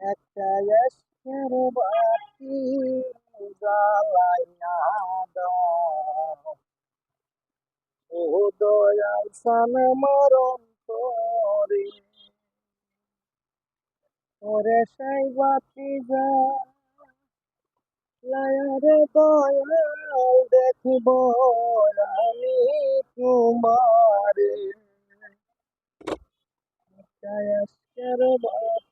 একটা বাতি ও দয়াল সান মরণ করে ওরে সেই বাতি জ্বালায়ারে দয়াল দেখব আমি তোমারে বাতি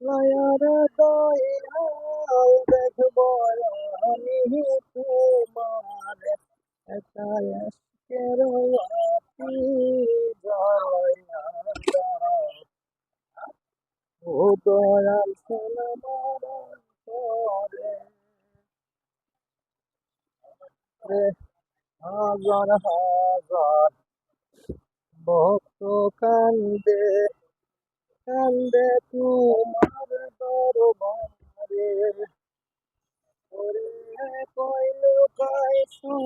জ্বালায়ার দয়াল দেখব হাজার হাজার ভক্ত কান্দে কান্দে তোমার দরবারে ওরে কইল কাইসু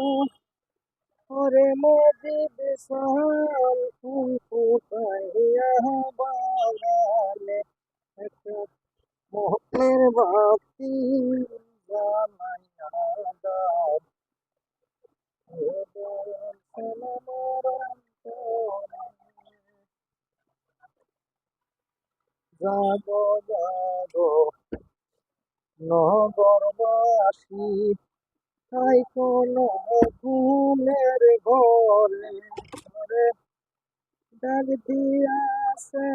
ওরে মোদি বিশাল ফুল ফুটাইয়া বাগানে একটা মোহনের বাতি জ্বালাইয়া দাও ও দয়াল সালামার অন্তরে জাগো জাগো। নগরবাসী, তাই কোন ঘুমের ঘরে ঘরে ডাক দিয়াছে,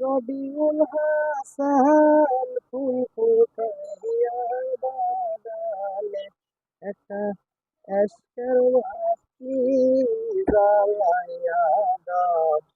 রবিউল হাসান ফুল ফুটাইয়া বাগানে একটা এসকের বাতি জ্বালাইয়া দাও।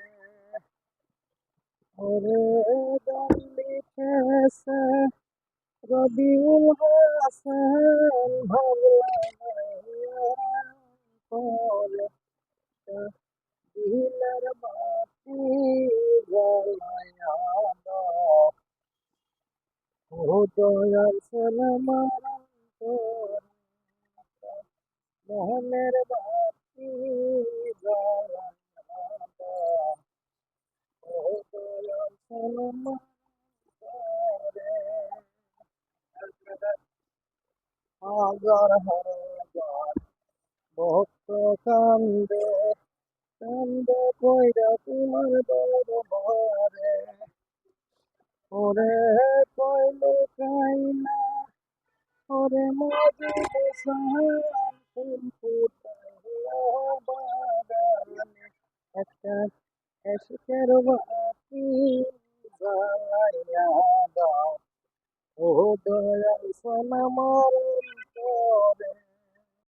রবিউল হাসান ভাবলা করে দিলের বাতি ও দয়াল সালামার মোহনের বাতি জ্বালায়া দাও ও দয়াল সালামার হাজার হাজার ভক্ত কান্দে কান্দে কইরা তোমার দরবারে ওরে কইল কাইনা ওরে মজি সাহান ফুল ফুটাইয়া একটা এসকের বাতি জ্বালাইয়া দাও ও দয়াল Lord